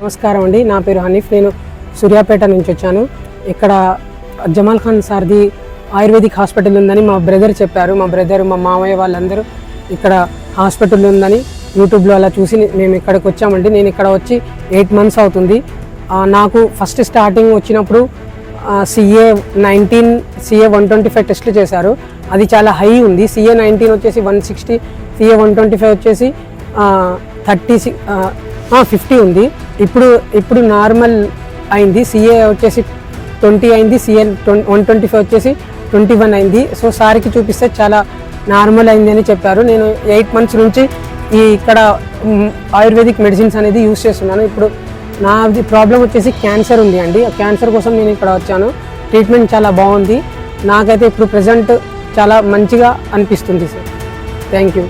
నమస్కారం అండి. నా పేరు హనీఫ్. నేను సూర్యాపేట నుంచి వచ్చాను. ఇక్కడ జమాల్ ఖాన్ సార్ది ఆయుర్వేదిక్ హాస్పిటల్ ఉందని మా బ్రదర్ చెప్పారు. మా బ్రదర్ మా మామయ్య వాళ్ళందరూ ఇక్కడ హాస్పిటల్ ఉందని యూట్యూబ్లో అలా చూసి మేము ఇక్కడికి వచ్చామండి. నేను ఇక్కడ వచ్చి ఎయిట్ మంత్స్ అవుతుంది. నాకు ఫస్ట్ స్టార్టింగ్ వచ్చినప్పుడు CA nineteen CA one twenty five టెస్ట్లు చేశారు. అది చాలా హై ఉంది. సిఏ నైన్టీన్ వచ్చేసి one sixty CA one twenty five వచ్చేసి థర్టీ ఫిఫ్టీ ఉంది. ఇప్పుడు ఇప్పుడు నార్మల్ అయింది. సిఏ వచ్చేసి ట్వంటీ అయింది. సిఏ వన్ ట్వంటీ ఫైవ్ వచ్చేసి ట్వంటీ వన్ అయింది. సో సార్కి చూపిస్తే చాలా నార్మల్ అయింది అని చెప్పారు. నేను ఎయిట్ మంత్స్ నుంచి ఈ ఇక్కడ ఆయుర్వేదిక్ మెడిసిన్స్ అనేది యూస్ చేస్తున్నాను. ఇప్పుడు నాది ప్రాబ్లం వచ్చేసి క్యాన్సర్ ఉంది అండి. ఆ క్యాన్సర్ కోసం నేను ఇక్కడ వచ్చాను. ట్రీట్మెంట్ చాలా బాగుంది. నాకైతే ఇప్పుడు ప్రజెంట్ చాలా మంచిగా అనిపిస్తుంది సార్. Thank you.